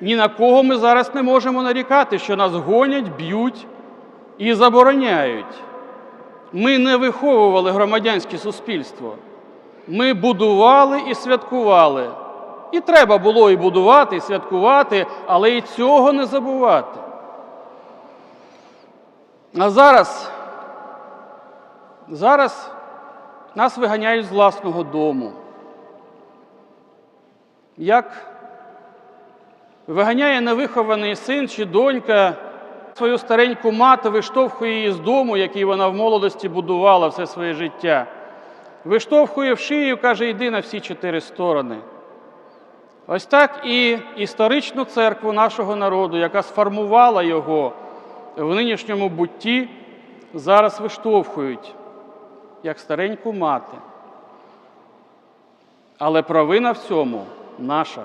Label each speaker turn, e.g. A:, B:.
A: ні на кого ми зараз не можемо нарікати, що нас гонять, б'ють і забороняють. Ми не виховували громадянське суспільство. Ми будували і святкували. І треба було і будувати, і святкувати, але і цього не забувати. А зараз, зараз нас виганяють з власного дому. Як виганяє невихований син чи донька свою стареньку мати, виштовхує її з дому, який вона в молодості будувала все своє життя. Виштовхує в шию, каже, йди на всі чотири сторони. Ось так і історичну церкву нашого народу, яка сформувала його в нинішньому бутті, зараз виштовхують, як стареньку мати. Але провина в цьому наша.